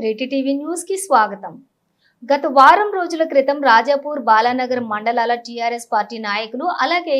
త్రీటీ TV న్యూస్కి స్వాగతం. గత వారం రోజుల క్రితం రాజాపూర్ బాలానగర్ మండలాల టీఆర్ఎస్ పార్టీ నాయకులు అలాగే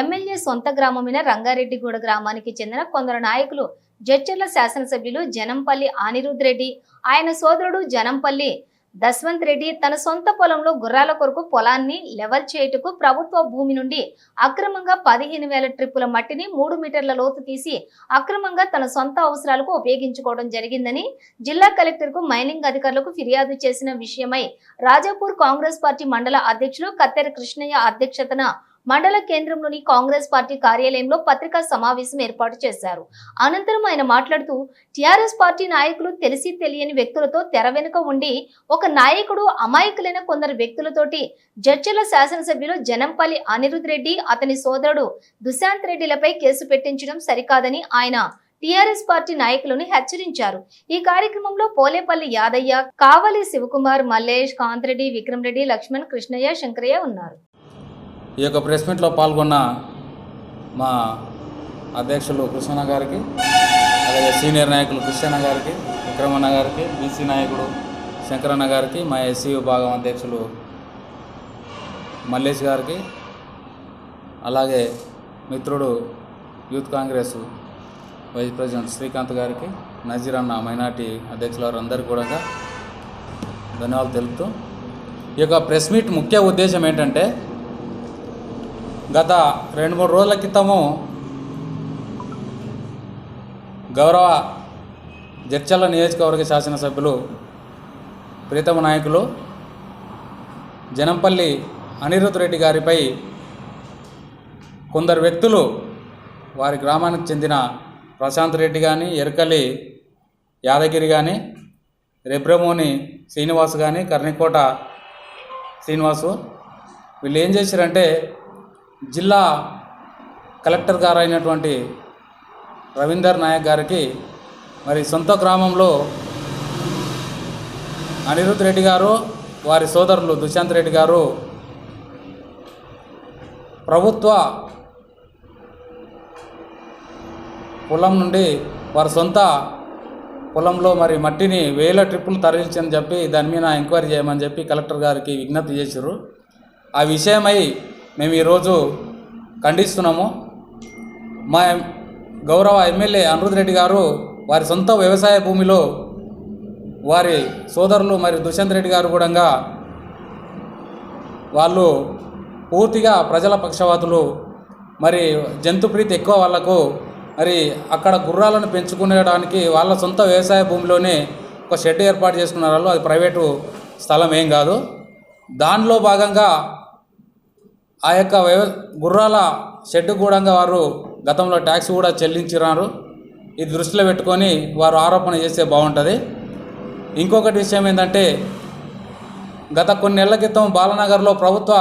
ఎమ్మెల్యే సొంత గ్రామమైన రంగారెడ్డిగూడ గ్రామానికి చెందిన కొందరు నాయకులు జడ్చర్ల శాసనసభ్యులు జనంపల్లి అనిరుద్ రెడ్డి. ఆయన సోదరుడు జనంపల్లి దస్వంత్ రెడ్డి తన సొంత పొలంలో గుర్రాల కొరకు పొలాన్ని లెవెల్ చేయుటకు ప్రభుత్వ భూమి నుండి అక్రమంగా పదిహేను వేల ట్రిప్పుల మట్టిని మూడు మీటర్ల లోతు తీసి అక్రమంగా తన సొంత అవసరాలకు ఉపయోగించుకోవడం జరిగిందని జిల్లా కలెక్టర్కు మైనింగ్ అధికారులకు ఫిర్యాదు చేసిన విషయమై రాజాపూర్ కాంగ్రెస్ పార్టీ మండల అధ్యక్షులు కత్తెర కృష్ణయ్య అధ్యక్షతన మండల కేంద్రంలోని కాంగ్రెస్ పార్టీ కార్యాలయంలో పత్రికా సమావేశం ఏర్పాటు చేశారు. అనంతరం ఆయన మాట్లాడుతూ టిఆర్ఎస్ పార్టీ నాయకులు తెలిసి తెలియని వ్యక్తులతో తెర వెనుక ఉండి ఒక నాయకుడు అమాయకులైన కొందరు వ్యక్తులతోటి జడ్చల శాసనసభ్యులు జనంపల్లి అనిరుద్ రెడ్డి అతని సోదరుడు దుశాంత్ రెడ్డిలపై కేసు పెట్టించడం సరికాదని ఆయన టీఆర్ఎస్ పార్టీ నాయకులను హెచ్చరించారు. ఈ కార్యక్రమంలో పోలేపల్లి యాదయ్య కావలి శివకుమార్ మల్లేష్ కాంత్రెడ్డి విక్రమ్ రెడ్డి లక్ష్మణ్ కృష్ణయ్య శంకరయ్య ఉన్నారు. ఈ యొక్క ప్రెస్ మీట్లో పాల్గొన్న మా అధ్యక్షులు కృష్ణ గారికి అలాగే సీనియర్ నాయకులు కృష్ణ గారికి విక్రమన్న గారికి బీసీ నాయకుడు శంకరన్న గారికి మా ఎస్సీ విభాగం అధ్యక్షులు మల్లేష్ గారికి అలాగే మిత్రుడు youth Congress vice president Srikanth గారికి నజీర్ అన్న మైనార్టీ అధ్యక్షుల వారందరికీ కూడా ధన్యవాదాలు తెలుపుతూ ఈ యొక్క ప్రెస్ మీట్ ముఖ్య ఉద్దేశం ఏంటంటే గత రెండు మూడు రోజుల క్రితము గౌరవ జడ్చల్ల నియోజకవర్గ శాసనసభ్యులు ప్రీతమ నాయకులు జనంపల్లి అనిరుద్ రెడ్డి గారిపై కొందరు వ్యక్తులు వారి గ్రామానికి చెందిన ప్రశాంత్ రెడ్డి కానీ ఎరకలి యాదగిరి కానీ రెబ్రమోని శ్రీనివాస్ కానీ కర్ణికోట శ్రీనివాసు వీళ్ళు ఏం చేశారంటే జిల్లా కలెక్టర్ గారు అయినటువంటి రవీందర్ నాయక్ గారికి మరి సొంత గ్రామంలో అనిరుద్ రెడ్డి గారు వారి సోదరులు దుశాంత్ రెడ్డి గారు ప్రభుత్వ పొలం నుండి వారి సొంత పొలంలో మరి మట్టిని వేల ట్రిప్పులు తరలించని చెప్పి దాని మీద ఎంక్వైరీ చేయమని చెప్పి కలెక్టర్ గారికి విజ్ఞప్తి చేశారు ఆ విషయమై మేము ఈరోజు ఖండిస్తున్నాము. మా గౌరవ ఎమ్మెల్యే అనిరుద్ రెడ్డి గారు వారి సొంత వ్యవసాయ భూమిలో వారి సోదరులు మరి దుష్యంత్ రెడ్డి గారు కూడా వాళ్ళు పూర్తిగా ప్రజల పక్షవాతులు మరి జంతు ప్రీతి ఎక్కువ వాళ్ళకు మరి అక్కడ గుర్రాలను పెంచుకునేడానికి వాళ్ళ సొంత వ్యవసాయ భూమిలోనే ఒక షెడ్ ఏర్పాటు చేసుకున్నారు వాళ్ళు అది ప్రైవేటు స్థలం ఏం కాదు. దానిలో భాగంగా ఆ యొక్క వ్యవ గుర్రాల షెడ్డు కూడా వారు గతంలో ట్యాక్స్ కూడా చెల్లించినారు. ఇది దృష్టిలో పెట్టుకొని వారు ఆరోపణ చేస్తే బాగుంటుంది. ఇంకొకటి విషయం ఏంటంటే గత కొన్ని నెలల క్రితం బాలనగర్లో ప్రభుత్వ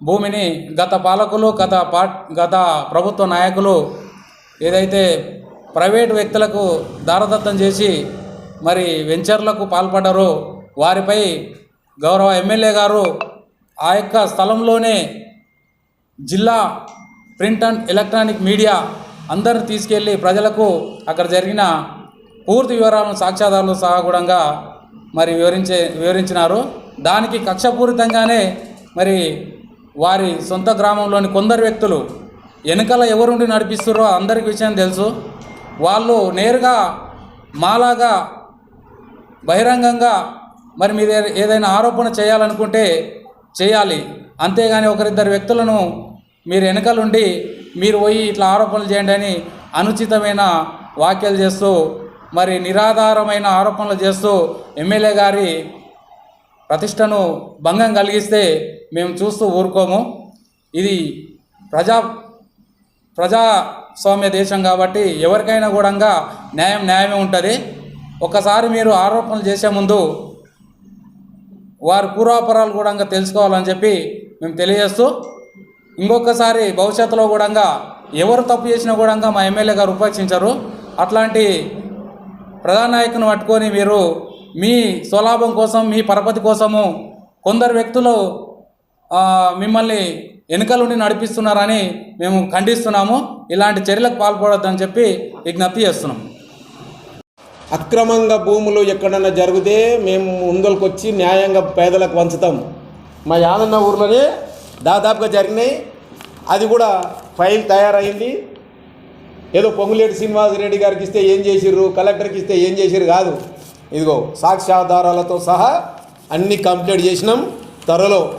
భూమిని గత పాలకులు గత పా గత ప్రభుత్వ నాయకులు ఏదైతే ప్రైవేటు వ్యక్తులకు దారదత్తం చేసి మరి వెంచర్లకు పాల్పడ్డారో వారిపై గౌరవ ఎమ్మెల్యే గారు ఆ యొక్క స్థలంలోనే జిల్లా ప్రింట్ అండ్ ఎలక్ట్రానిక్ మీడియా అందరిని తీసుకెళ్ళి ప్రజలకు అక్కడ జరిగిన పూర్తి వివరాలను సాక్ష్యాధారాలు సహా మరి వివరించే వివరించినారు. దానికి కక్షపూరితంగానే మరి వారి సొంత గ్రామంలోని కొందరు వ్యక్తులు వెనకాల ఎవరుండి నడిపిస్తారో అందరికి విషయం తెలుసు. వాళ్ళు నేరుగా మాలాగా బహిరంగంగా మరి మీద ఏదైనా ఆరోపణ చేయాలనుకుంటే చేయాలి. అంతేగాని ఒకరిద్దరు వ్యక్తులను మీరు వెనకలుండి మీరు పోయి ఇట్లా ఆరోపణలు చేయండి అని అనుచితమైన వ్యాఖ్యలు చేస్తూ మరి నిరాధారమైన ఆరోపణలు చేస్తూ ఎమ్మెల్యే గారి ప్రతిష్టను భంగం కలిగిస్తే మేము చూస్తూ ఊరుకోము. ఇది ప్రజా ప్రజాస్వామ్య దేశం కాబట్టి ఎవరికైనా కూడా న్యాయం న్యాయమే ఉంటుంది. ఒక్కసారి మీరు ఆరోపణలు చేసే ముందు వారి పూర్వాపరాలు కూడా తెలుసుకోవాలని చెప్పి మేము తెలియజేస్తూ ఇంకొకసారి భవిష్యత్తులో కూడా ఎవరు తప్పు చేసినా కూడా మా ఎమ్మెల్యే గారు ఉపేక్షించరు. అట్లాంటి ప్రధాన నాయకుని పట్టుకొని మీరు మీ స్వలాభం కోసం మీ పరపతి కోసము కొందరు వ్యక్తులు మిమ్మల్ని వెనుకలుండి నడిపిస్తున్నారని మేము ఖండిస్తున్నాము. ఇలాంటి చర్యలకు పాల్పడొద్దని చెప్పి విజ్ఞప్తి చేస్తున్నాం. అక్రమంగా భూములు ఎక్కడన్నా జరిగితే మేము ముందరికి వచ్చి న్యాయంగా పేదలకు వంచుతాం. మా యాదన్న ఊర్లోనే దాదాపుగా జరిగినాయి. అది కూడా ఫైల్ తయారైంది. ఏదో పొంగులేటి శ్రీనివాసరెడ్డి గారికి ఇస్తే ఏం చేసిర్రు? కలెక్టర్కి ఇస్తే ఏం చేసిర్రు కాదు. ఇదిగో సాక్ష్యాధారాలతో సహా అన్ని కంప్లీట్ చేసినాం త్వరలో.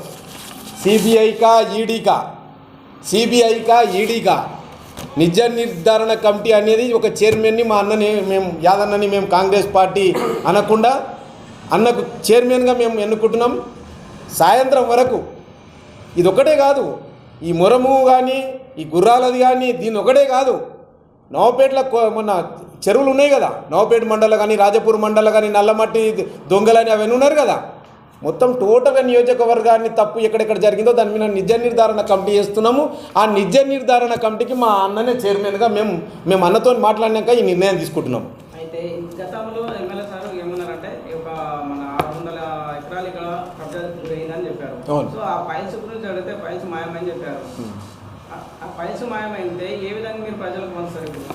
సిబిఐకా ఈడీకా సిబిఐకా ఈడీకా నిజ నిర్ధారణ కమిటీ అనేది ఒక చైర్మన్ని మా అన్నని మేము యాదన్నని మేము కాంగ్రెస్ పార్టీ అనకుండా అన్నకు చైర్మన్గా మేము ఎన్నుకుంటున్నాం. సాయంత్రం వరకు ఇది ఒకటే కాదు. ఈ మురము కానీ ఈ గుర్రాలది కానీ దీని ఒకటే కాదు. నవపేటలో మొన్న చెరువులు ఉన్నాయి కదా. నవపేట మండలం కానీ రాజపూర్ మండలం కానీ నల్లమట్టి దొంగలని అవన్నీ ఉన్నారు కదా. మొత్తం టోటల్గా నియోజకవర్గాన్ని తప్పు ఎక్కడెక్కడ జరిగిందో దాని మీద నిజ నిర్ధారణ కమిటీ చేస్తున్నాము. ఆ నిజ నిర్ధారణ కమిటీకి మా అన్ననే చైర్మన్గా మేము మేము అన్నతో మాట్లాడినాక ఈ నిర్ణయం తీసుకుంటున్నాం. అయితే గతంలో ఎమ్మెల్యే సార్ ఏమన్నారంటే ఒక మన ఆరు వందల ఎకరాలు ఇక్కడ కబ్జా గురైందని చెప్పారు. సో ఆ గురించి అడిగితే మాయమని చెప్పారు. ఆ- మాయమైతే ఏ విధంగా మీరు ప్రజలకు పంచుతారు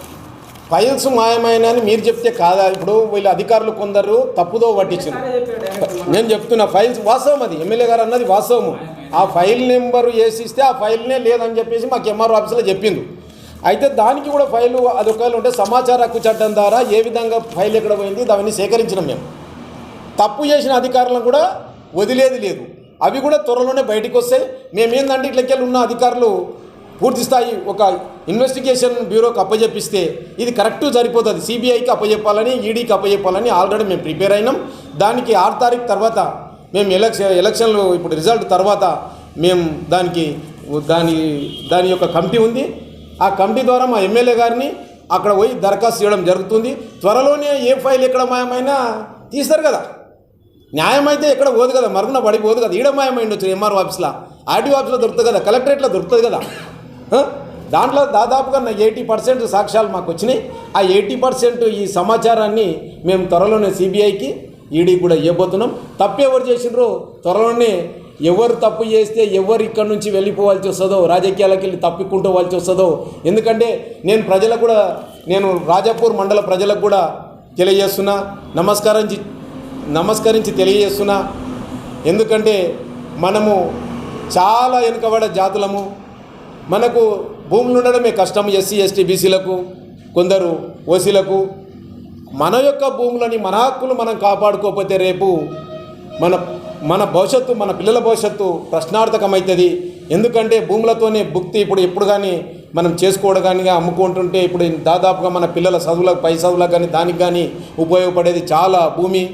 ఫైల్స్ మాయమైనని మీరు చెప్తే కాదా? ఇప్పుడు వీళ్ళ అధికారులు కొందరు తప్పుదో పట్టించారు. నేను చెప్తున్నా ఫైల్స్ వాస్తవం అది. ఎమ్మెల్యే గారు అన్నది వాస్తవము. ఆ ఫైల్ నెంబరు వేసిస్తే ఆ ఫైల్నే లేదని చెప్పేసి మాకు ఎంఆర్ఓ ఆఫీస్లో చెప్పింది అయితే దానికి కూడా ఫైలు అది ఒకవేళ ఉంటే సమాచార హక్కు చట్టం ద్వారా ఏ విధంగా ఫైల్ ఎక్కడ పోయింది దాన్ని సేకరించినాం మేము. తప్పు చేసిన అధికారులను కూడా వదిలేది లేదు. అవి కూడా త్వరలోనే బయటకు వస్తాయి. మేమేందంటే ఇట్లకెళ్ళి ఉన్న అధికారులు పూర్తి స్థాయి ఒక ఇన్వెస్టిగేషన్ బ్యూరోకి అప్పజెప్పిస్తే ఇది కరెక్ట్ సరిపోతుంది. సిబిఐకి అప్పజెప్పాలని ఈడీకి అప్పజెప్పాలని ఆల్రెడీ మేము ప్రిపేర్ అయినాం. దానికి ఆరు తారీఖు తర్వాత మేము ఎలక్షన్ ఎలక్షన్లు ఇప్పుడు రిజల్ట్ తర్వాత మేము దానికి దాని దాని యొక్క కమిటీ ఉంది. ఆ కమిటీ ద్వారా మా ఎమ్మెల్యే గారిని అక్కడ పోయి దరఖాస్తు చేయడం జరుగుతుంది. త్వరలోనే ఏ ఫైల్ ఎక్కడ మాయమైనా తీస్తారు కదా. న్యాయం అయితే ఎక్కడ పోదు కదా. మరుగున పడిపోదు కదా. ఈడ మాయమై ఉండొచ్చు ఎంఆర్ఓ ఆఫీస్లో ఆర్డీఓ ఆఫీస్లో దొరుకుతుంది కదా. కలెక్టరేట్లో దొరుకుతుంది కదా. దాంట్లో దాదాపుగా నా ఎయిటీ పర్సెంట్ సాక్ష్యాలు మాకు వచ్చినాయి. ఆ ఎయిటీ పర్సెంట్ ఈ సమాచారాన్ని మేము త్వరలోనే సిబిఐకి ఈడీ కూడా ఇవ్వబోతున్నాం. తప్పు ఎవరు చేసినారో త్వరలోనే ఎవరు తప్పు చేస్తే ఎవరు ఇక్కడి నుంచి వెళ్ళిపోవాల్సి వస్తుందో రాజకీయాలకు వెళ్ళి తప్పుకుంటూ వాల్సి వస్తుందో ఎందుకంటే నేను ప్రజలకు కూడా నేను రాజాపూర్ మండల ప్రజలకు కూడా తెలియజేస్తున్నా. నమస్కారం నమస్కరించి తెలియజేస్తున్నా. ఎందుకంటే మనము చాలా వెనుకబడ జాతులము. మనకు భూములు ఉండడమే కష్టం ఎస్సీ ఎస్టీ బీసీలకు కొందరు ఓసీలకు. మన యొక్క భూములని మన హక్కులు మనం కాపాడుకోకపోతే రేపు మన మన భవిష్యత్తు మన పిల్లల భవిష్యత్తు ప్రశ్నార్థకమవుతుంది. ఎందుకంటే భూములతోనే భుక్తి ఇప్పుడు ఎప్పుడు కానీ మనం చేసుకోవడం కానీ అమ్ముకుంటుంటే ఇప్పుడు దాదాపుగా మన పిల్లల చదువులకు పై చదువులకు కానీ దానికి కానీ ఉపయోగపడేది చాలా భూమి.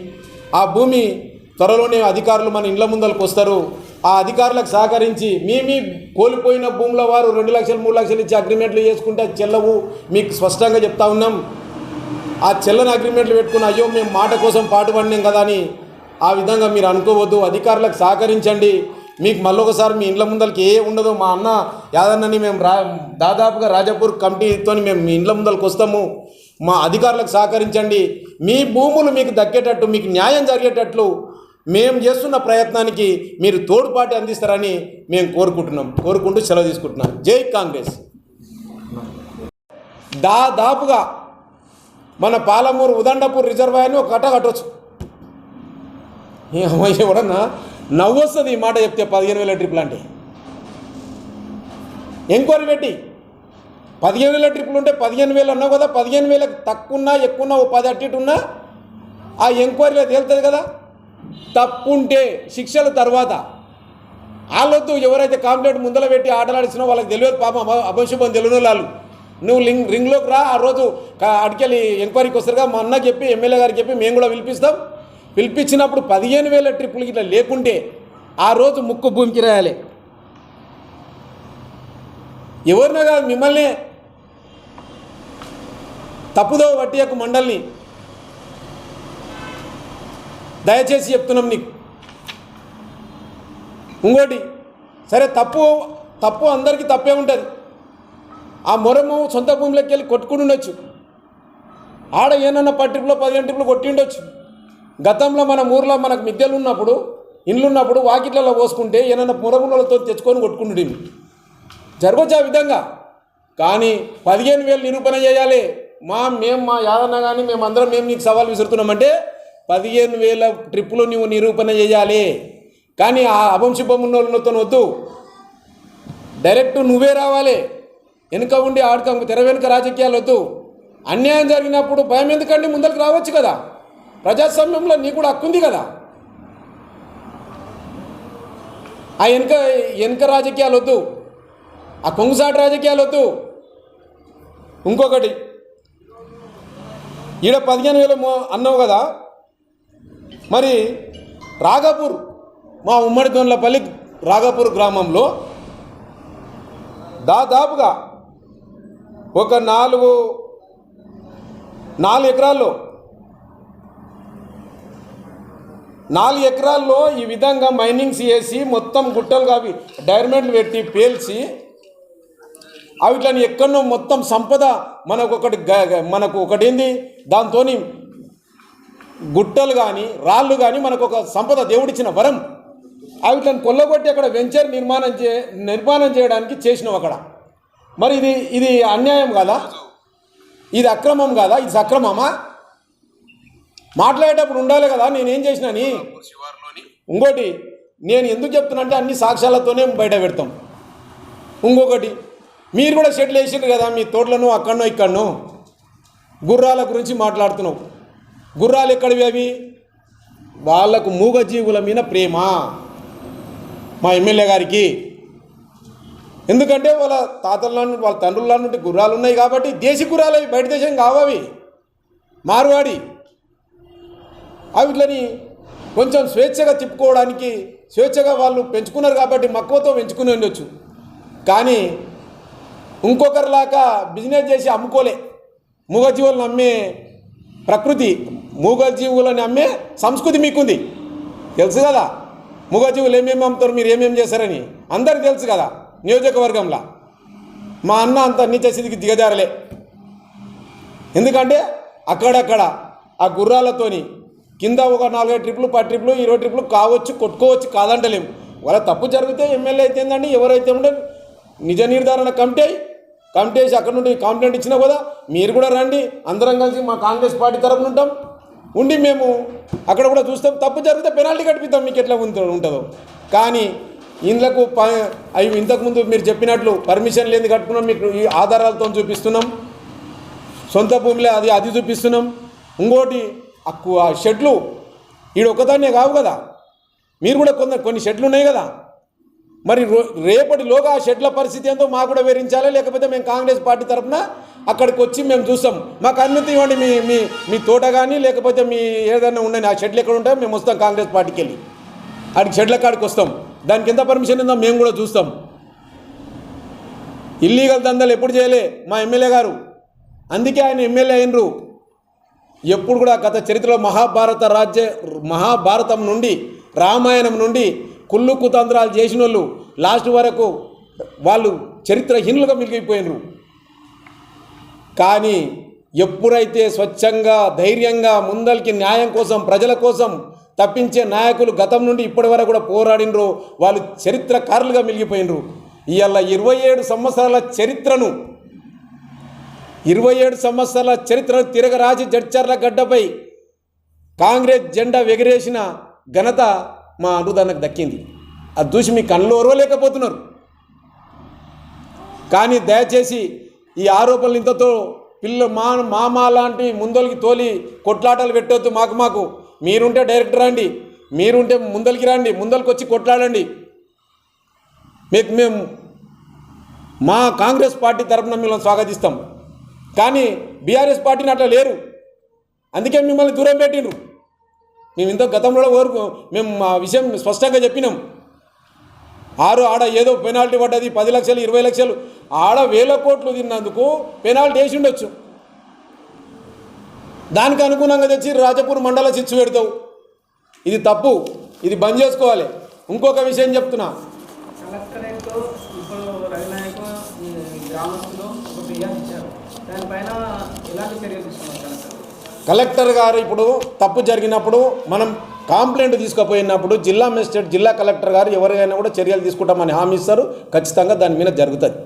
ఆ భూమి త్వరలోనే అధికారులు మన ఇండ్ల ముందలకు వస్తారు. ఆ అధికారులకు సహకరించి మీ మీ కోల్పోయిన భూముల వారు రెండు లక్షలు మూడు లక్షలు ఇచ్చి అగ్రిమెంట్లు చేసుకుంటే చెల్లవు. మీకు స్పష్టంగా చెప్తా ఉన్నాం. ఆ చెల్లని అగ్రిమెంట్లు పెట్టుకుని అయ్యో మేము మాట కోసం పాటుపడినాం కదా అని ఆ విధంగా మీరు అనుకోవద్దు. అధికారులకు సహకరించండి. మీకు మళ్ళొకసారి మీ ఇండ్ల ముందలకి ఏ ఉండదు మా అన్న యాదన్నని మేము రా దాదాపుగా రాజాపూర్ కమిటీతో మేము మీ ఇండ్ల ముందలకు వస్తాము. మా అధికారులకు సహకరించండి. మీ భూములు మీకు దక్కేటట్టు మీకు న్యాయం జరిగేటట్లు మేము చేస్తున్న ప్రయత్నానికి మీరు తోడ్పాటు అందిస్తారని మేము కోరుకుంటున్నాం. కోరుకుంటూ సెలవు తీసుకుంటున్నాం. జై కాంగ్రెస్. దాదాపుగా మన పాలమూరు ఉదండపూర్ రిజర్వాయర్ని ఒక కట్ట కట్టవచ్చు ఎవడన్నా నవ్వొస్తుంది ఈ మాట చెప్తే పదిహేను వేల ట్రిప్లు అంటే. ఎంక్వైరీ పెట్టి పదిహేను వేల ట్రిప్లు ఉంటే పదిహేను వేలు అన్నావు కదా పదిహేను వేలకు తక్కువ ఉన్నా ఎక్కువ ఉన్నా ఓ పది అట్టి ఉన్నా ఆ ఎంక్వైరీలో తేలుతుంది కదా. తప్పుంటే శిక్షల తర్వాత వాళ్ళొద్దు ఎవరైతే కాంప్లైంట్ ముందర పెట్టి ఆటలాడిచ్చినా వాళ్ళకి తెలియదు పాప అభ- అభంశుభం తెలియని వాళ్ళు. నువ్వు లింగ్ రింగ్లోకి రా ఆ రోజు అడికెళ్ళి ఎంక్వైరీకి వస్తారుగా మా అన్న చెప్పి ఎమ్మెల్యే గారికి చెప్పి మేము కూడా పిలిపిస్తాం. పిలిపించినప్పుడు పదిహేను వేల ట్రిప్పులు ఇట్లా లేకుంటే ఆ రోజు ముక్కు భూమికి రాయాలి. ఎవరినో కాదు మిమ్మల్ని తప్పుదో వట్టియకు మండల్ని దయచేసి చెప్తున్నాం నీకు. ఇంకోటి సరే తప్పు తప్పు అందరికీ తప్పే ఉంటుంది. ఆ మొరము సొంత భూమిలోకి వెళ్ళి కొట్టుకుని ఉండొచ్చు. ఆడ ఏమన్నా పట్టింపులో పదిహేను ట్రిప్పులు కొట్టి ఉండొచ్చు. గతంలో మన ఊర్లో మనకు మిద్దెలు ఉన్నప్పుడు ఇండ్లు ఉన్నప్పుడు వాకిట్లలో పోసుకుంటే ఏమైనా పురములతో తెచ్చుకొని కొట్టుకుంటుంది జరగవచ్చు ఆ విధంగా? కానీ పదిహేను వేలు నిరూపణ చేయాలి. మా మేము మా యాదన్న కానీ మేమందరం మేము నీకు సవాల్ విసురుతున్నామంటే పదిహేను వేల ట్రిప్పులు నువ్వు నిరూపణ చేయాలి. కానీ ఆ అభంశుభం ఉన్న వాళ్ళతో వద్దు. డైరెక్ట్ నువ్వే రావాలి. వెనుక ఉండి ఆడకం తెర వెనుక రాజకీయాలు వద్దు. అన్యాయం జరిగినప్పుడు భయం ఎందుకండి? ముందరికి రావచ్చు కదా. ప్రజాస్వామ్యంలో నీ కూడా హక్కుంది కదా. ఆ వెనుక వెనుక రాజకీయాలు వద్దు. ఆ కొంగుసాటి రాజకీయాలు వద్దు. ఇంకొకటి. ఈడ పదిహేను వేలు అన్నావు కదా. మరి రాఘపూర్ మా ఉమ్మడి దొన్లపల్లి రాఘపూర్ గ్రామంలో దాదాపుగా ఒక నాలుగు నాలుగు ఎకరాల్లో నాలుగు ఎకరాల్లో ఈ విధంగా మైనింగ్స్ చేసి మొత్తం గుట్టలుగా అవి డైర్మెంట్లు పెట్టి పేల్చి అవిట్లని ఎక్కడో మొత్తం సంపద మనకు ఒకటి మనకు ఒకటి ఏంది దాంతో గుట్టలు కానీ రాళ్ళు కానీ మనకు ఒక సంపద దేవుడిచ్చిన వరం. వీటిని కొల్లగొట్టి అక్కడ వెంచర్ నిర్మాణం చే నిర్మాణం చేయడానికి చేసినాం అక్కడ. మరి ఇది ఇది అన్యాయం కాదా? ఇది అక్రమం కాదా? ఇది సక్రమమా? మాట్లాడేటప్పుడు ఉండాలి కదా నేనేం చేసినాని ఇంకోటి నేను ఎందుకు చెప్తున్నా అంటే అన్ని సాక్ష్యాలతోనే బయట పెడతాం. ఇంకొకటి మీరు కూడా షెడ్లు వేసిండ్రు కదా మీ తోటలను అక్కడనో ఇక్కడనో గుర్రాల గురించి మాట్లాడుతున్నావు. గుర్రాలు ఎక్కడివి అవి? వాళ్ళకు మూగజీవుల మీద ప్రేమ. మా ఎమ్మెల్యే గారికి. ఎందుకంటే వాళ్ళ తాతల నుండి వాళ్ళ తండ్రుల నుండి గుర్రాలు ఉన్నాయి కాబట్టి దేశీ గుర్రాలు అవి బయట దేశం కావవి మార్వాడి. అవిట్లని కొంచెం స్వేచ్ఛగా తిప్పుకోవడానికి స్వేచ్ఛగా వాళ్ళు పెంచుకున్నారు కాబట్టి మక్కువతో పెంచుకుని ఉండొచ్చు. కానీ ఇంకొకరిలాగా బిజినెస్ చేసి అమ్ముకోలే. మూగజీవులను అమ్మే ప్రకృతి. మూగజీవులను అమ్మే సంస్కృతి మీకుంది. తెలుసు కదా? మూగజీవులు ఏమేమి అమ్ముతారు మీరు ఏమేమి చేశారని? అందరికి తెలుసు కదా? నియోజకవర్గంలో. మా అన్న అంత నీచ స్థితికి దిగజారలే. ఎందుకంటే అక్కడక్కడ ఆ గుర్రాలతోని కింద ఒక నాలుగైదు ట్రిప్లు పది ట్రిప్లు ఇరవై ట్రిప్లు కావచ్చు కొట్టుకోవచ్చు కాదంటలేము వాళ్ళ తప్పు జరిగితే ఎమ్మెల్యే అయితే ఏందండి ఎవరైతే ఉండే నిజ నిర్ధారణ కమిటీ కమిటీ అక్కడ నుండి కంప్లైంట్ ఇచ్చినా కదా మీరు కూడా రండి అందరం కలిసి మా కాంగ్రెస్ పార్టీ తరపున ఉంటాం. ఉండి మేము అక్కడ కూడా చూస్తాం. తప్పు జరిగితే పెనాల్టీ కట్టిద్దాం మీకు ఎట్లా ఉంట- ఉంటుందో. కానీ ఇండ్లకు ప అవి ఇంతకుముందు మీరు చెప్పినట్లు పర్మిషన్ లేని కట్టుకున్నాం. మీకు ఈ ఆధారాలతో చూపిస్తున్నాం. సొంత భూమిలో అది అది చూపిస్తున్నాం. ఇంకోటి అక్కు ఆ షెడ్లు ఈడ కావు కదా. మీరు కూడా కొంత కొన్ని షెడ్లు ఉన్నాయి కదా. మరి రో రేపటిలోగా ఆ షెడ్ల పరిస్థితి ఏందో మాకు కూడా వివరించాలి? లేకపోతే మేము కాంగ్రెస్ పార్టీ తరఫున అక్కడికి వచ్చి మేము చూస్తాం. మాకు అనుమతి ఇవ్వండి మీ మీ మీ తోట కానీ లేకపోతే మీ ఏదైనా ఉండని ఆ షెడ్లు ఎక్కడ ఉంటాయో మేము వస్తాం కాంగ్రెస్ పార్టీకి వెళ్ళి. ఆడికి షెడ్ల కాడికి వస్తాం. దానికి ఎంత పర్మిషన్ ఉందో మేము కూడా చూస్తాం. ఇల్లీగల్ దందాలు ఎప్పుడు చేయలే మా ఎమ్మెల్యే గారు. అందుకే ఆయన ఎమ్మెల్యే అయినరు. ఎప్పుడు కూడా గత చరిత్రలో మహాభారత రాజ్య మహాభారతం నుండి రామాయణం నుండి కుళ్ళు కుతంత్రాలు చేసిన వాళ్ళు లాస్ట్ వరకు వాళ్ళు చరిత్రహీనులుగా మిగిలిపోయినరు. కానీ ఎప్పుడైతే స్వచ్ఛంగా ధైర్యంగా ముందరికి న్యాయం కోసం ప్రజల కోసం తప్పించే నాయకులు గతం నుండి ఇప్పటి వరకు కూడా పోరాడినరు వాళ్ళు చరిత్రకారులుగా మిగిలిపోయినరు. ఇవాళ ఇరవై ఏడు సంవత్సరాల చరిత్రను ఇరవై ఏడు సంవత్సరాల చరిత్రను తిరగరాజి జడ్చర్ల గడ్డపై కాంగ్రెస్ జెండా ఎగిరేసిన ఘనత మా అనుదానకు దక్కింది. అది చూసి మీ కళ్ళు ఓరవలేకపోతున్నారు. కానీ దయచేసి ఈ ఆరోపణలు ఇంతతో పిల్ల మా మామ లాంటి ముందలకి తోలి కొట్లాటలు పెట్టొద్దు మాకు మాకు. మీరుంటే డైరెక్ట్ రండి. మీరుంటే ముందలికి రండి. ముందలకి వచ్చి కొట్లాడండి. మీకు మేము మా కాంగ్రెస్ పార్టీ తరఫున మిమ్మల్ని స్వాగతిస్తాం. కానీ బీఆర్ఎస్ పార్టీని అట్లా లేరు. అందుకే మిమ్మల్ని దూరం పెట్టిండ్రు. మేము ఇంత గతంలో ఓరు మేము మా విషయం స్పష్టంగా చెప్పినాం. ఆరు ఆడ ఏదో పెనాల్టీ పడ్డది పది లక్షలు ఇరవై లక్షలు. ఆడ వేల కోట్లు తిన్నందుకు పెనాల్టీ వేసి ఉండొచ్చు. దానికి అనుగుణంగా తెచ్చి రాజపూర్ మండల చిచ్చు పెడతావు. ఇది తప్పు. ఇది బంద్ చేసుకోవాలి. ఇంకొక విషయం చెప్తున్నా. గ్రామస్తులు ఒక ఫిర్యాదు ఇచ్చారు. దానిపైన ఎలాంటి చర్యలు కలెక్టర్ గారు ఇప్పుడు తప్పు జరిగినప్పుడు మనం కంప్లైంట్ తీసుకుపోయినప్పుడు జిల్లా మెజిస్ట్రేట్ జిల్లా కలెక్టర్ గారు ఎవరికైనా కూడా చర్యలు తీసుకుంటామని హామీ ఇస్తారు. ఖచ్చితంగా దాని మీద జరుగుతుంది.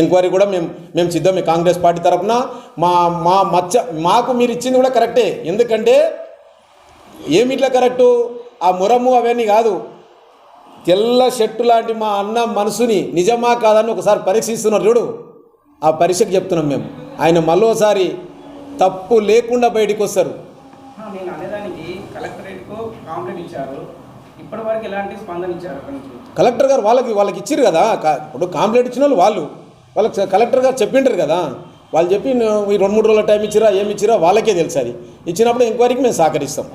ఎంక్వైరీ కూడా మేము మేము సిద్ధమే కాంగ్రెస్ పార్టీ తరఫున. మా మా మచ్చ మాకు మీరు ఇచ్చింది కూడా కరెక్టే. ఎందుకంటే ఏమి ఇట్లా కరెక్టు? ఆ మురము అవన్నీ కాదు. తెల్ల షర్టు లాంటి మా అన్న మనసుని నిజమా కాదని ఒకసారి పరీక్షిస్తున్నారు చూడు. ఆ పరీక్షకు చెప్తున్నాం మేము. ఆయన మరోసారి తప్పు లేకుండా బయటికి వస్తారు. ఇచ్చారు. ఇచ్చారు కలెక్టర్ గారు వాళ్ళకి వాళ్ళకి ఇచ్చిర్రు కదా. ఇప్పుడు కంప్లైంట్ ఇచ్చిన వాళ్ళు వాళ్ళు. వాళ్ళకి కలెక్టర్ గారు చెప్పింటారు కదా. వాళ్ళు చెప్పి "నువ్వు ఈ రెండు మూడు రోజుల టైం ఇచ్చిరా ఏమి ఇచ్చిరా వాళ్ళకే తెలుసు అది. ఇచ్చినప్పుడు ఎంక్వైరీకి మేము సహకరిస్తాం.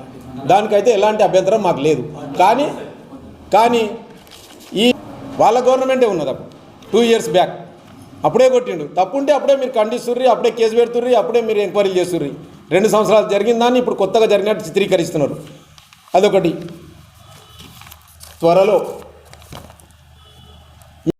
దానికైతే ఎలాంటి అభ్యంతరం మాకు లేదు. కానీ కానీ ఈ వాళ్ళ గవర్నమెంటే ఉన్నది అప్పుడు టూ ఇయర్స్ బ్యాక్ అప్పుడే కొట్టిండు. తప్పుంటే అప్పుడే మీరు ఖండిస్తుర్రి అప్పుడే కేసు పెడుతుర్రి అప్పుడే మీరు ఎంక్వైరీలు చేస్తుర్రి. రెండు సంవత్సరాలు జరిగిన దాన్ని ఇప్పుడు కొత్తగా జరిగినట్టు చిత్రీకరిస్తున్నారు. అదొకటి. త్వరలో